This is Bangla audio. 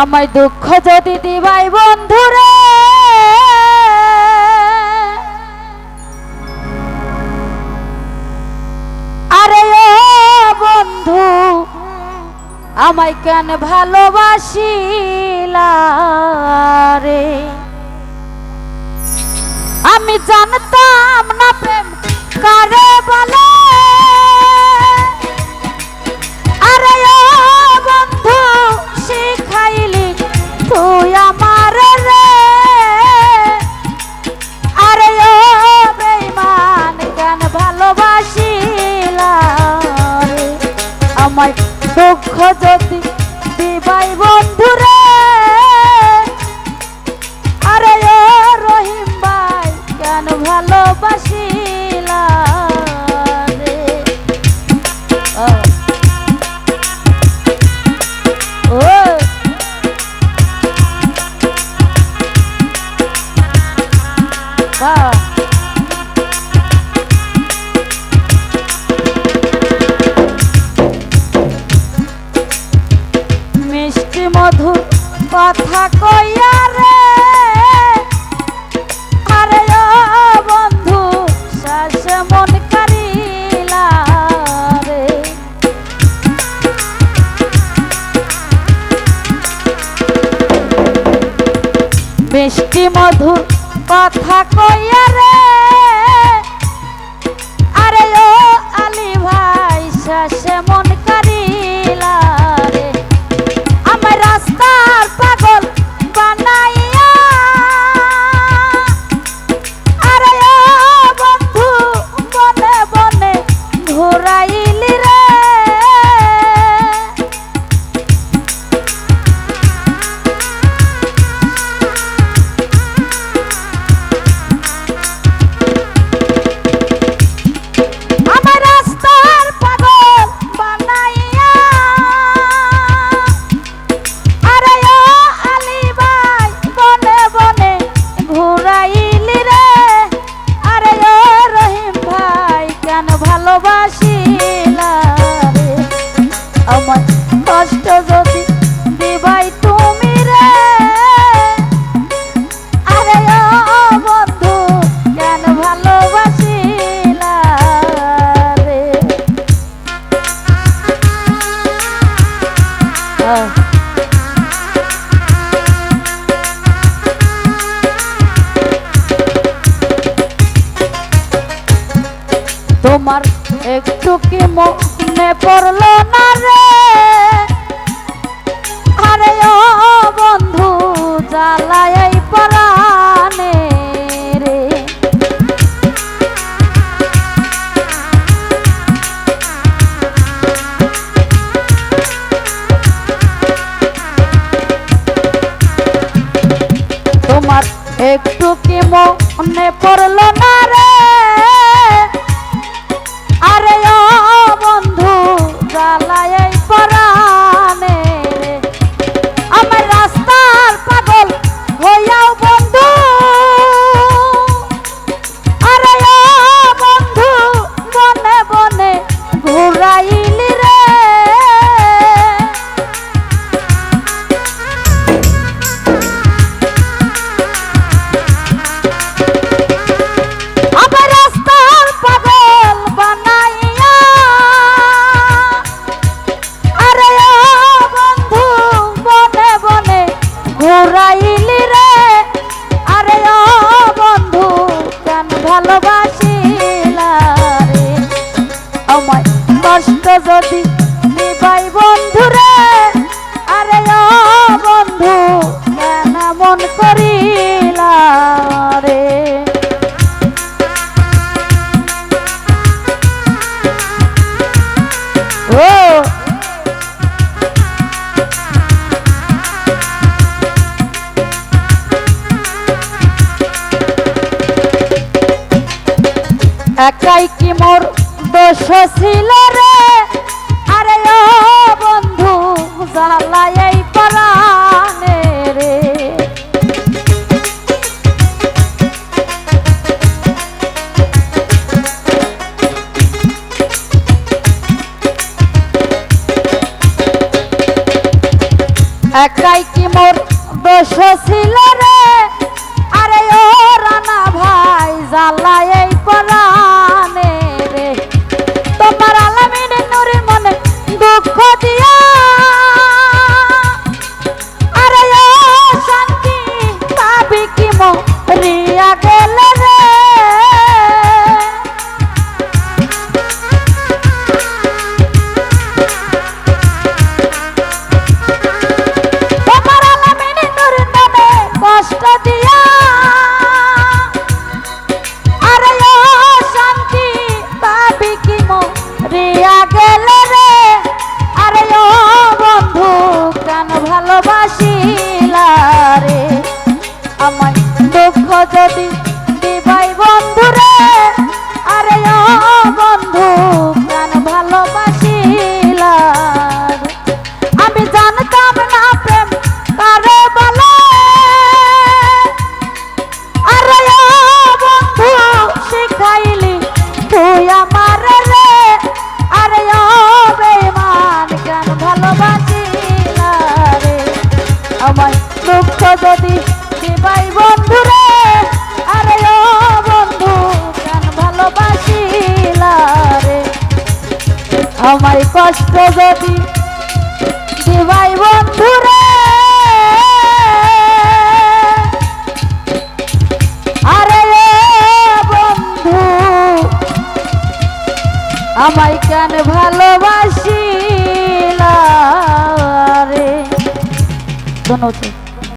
আমায় দুঃখ যদি দিবাই বন্ধুরে। আরে ও বন্ধু, আমায় কেন ভালোবাসিলা রে আমি জানতাম না প্রেম কারে। দুঃখ যদি দিবাই বন্ধু রে আরে ও রহিম ভাই কেন ভালোবাসিলা রে? মিষ্টি মধুর কথা কইয়া রে। আরে ও একটু কি মনে পড়ল না রে। আরে ও বন্ধু জ্বালাই পরানে রে। তোমার একটু কি মনে পড়ল না রে? ঘুরাইলি রে? আরে ও বন্ধু কেন ভালোবাসিলা একাই কি মোর দোষ ছিল রে? আরে ও বন্ধু জ্বালাই পরানে রে। একাই কি মোর দোষ ছিল রে? আরে ও রানা ভাই জ্বালা পাবি কি আরে বন্ধু আমায় কেন ভালোবাসিলা রে? ধন্যবাদ